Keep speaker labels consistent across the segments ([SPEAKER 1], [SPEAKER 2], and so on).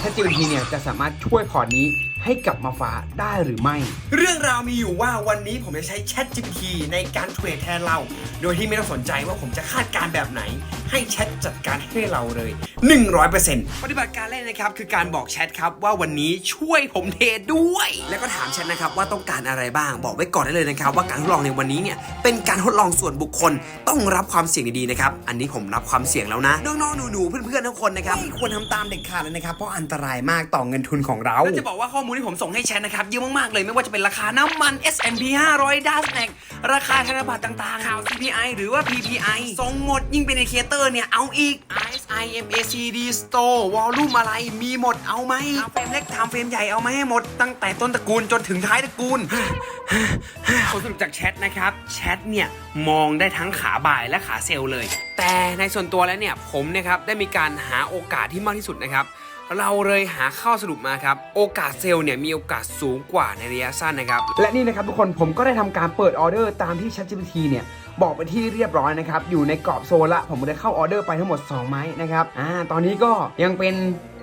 [SPEAKER 1] ChatGPT เนี่ยจะสามารถช่วยพอร์ตนี้ ให้กลับมาฟ้าได้หรือไม่
[SPEAKER 2] เรื่องราวมีอยู่ว่าวันนี้ผมจะใช้ Chat GPT ในการเทรดแทนเรา โดยที่ไม่ต้องสนใจว่าผมจะคาดการณ์แบบไหน ให้แชทจัดการให้เราเลย 100%ปฏิบัติการแรกนะครับคือการบอกแชทครับว่าวันนี้ช่วยผมเทรดด้วย แล้วก็ถามแชทนะครับว่าต้องการอะไรบ้าง บอกไว้ก่อนได้เลยนะครับ ว่าการทดลองในวันนี้เนี่ยเป็นการทดลองส่วนบุคคล ต้องรับความเสี่ยงดีๆนะครับอันนี้ผมรับความเสี่ยงแล้วนะน้องๆหนูๆเพื่อนๆทุกคนนะครับไม่ควรทำตามเด็ดขาดเลยนะครับเพราะอันตรายมากต่อเงินทุนของเราแล้วจะบอกว่าข้อมูลที่ผมส่งให้แชทนะครับเยอะมากๆเลยไม่ว่าจะเป็นราคาน้ำมัน S&P 500 d a s n a c ราคาธนบัตรต่างๆข่าว CPI หรือว่า PPI ส่งหมดยิ่งเป็นอินเคเตอร์เนี่ยเอาอีก RSI MACD Store Volume อะไรมีหมดเอาไหมทำเฟรมเล็กทำเฟรมใหญ่เอาไหมให้หมด ตั้งแต่ต้นตระกูลจนถึงท้ายตระกูลผลสรุปจากแชทนะครับแชทเนี่ยมองได้ทั้งขาบ่ายและขาเซลล์เลย แต่ในส่วนตัวแล้วเนี่ยผมเนะครับได้มีการหาโอกาสที่มากที่สุดนะครับ เราเลยหาข้อสรุปมาครับ โอกาสเซลล์เนี่ยมีโอกาสสูงกว่าในระยะสั้นนะครับ
[SPEAKER 1] และนี่นะครับทุกคนผมก็ได้ทำการเปิดออเดอร์ตามที่ ChatGPT เนี่ยบอกไปที่เรียบร้อยนะครับ อยู่ในกรอบโซนละ ผมได้เข้าออเดอร์ไปทั้งหมด 2 ไม้นะครับ อ่า ตอนนี้ก็ยังเป็น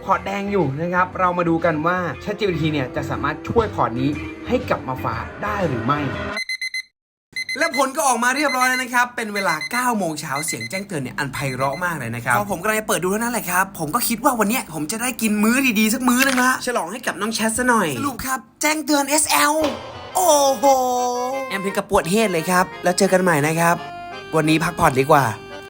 [SPEAKER 1] พอร์ตแดงอยู่นะครับ เรามาดูกันว่า ChatGPT เนี่ยจะสามารถช่วยพอร์ตนี้ให้กลับมาฟ้าได้หรือไม่
[SPEAKER 2] และผลก็ออกมาเรียบร้อยแล้วนะครับ เป็นเวลา9โมงเช้าเสียงแจ้งเตือนเนี่ยอันไพเราะมากเลยนะครับพอผมกำลังจะเปิดดูเท่านั้นแหละครับ ผมก็คิดว่าวันเนี้ยผมจะได้กินมื้อดีๆสักมื้อนึงละฉลองให้กับน้องแชทซะหน่อย สรุปครับแจ้งเตือน SL โอ้โห แอมถึงกับปวดเฮดเลยครับ แล้วเจอกันใหม่นะครับ วันนี้พักผ่อนดีกว่า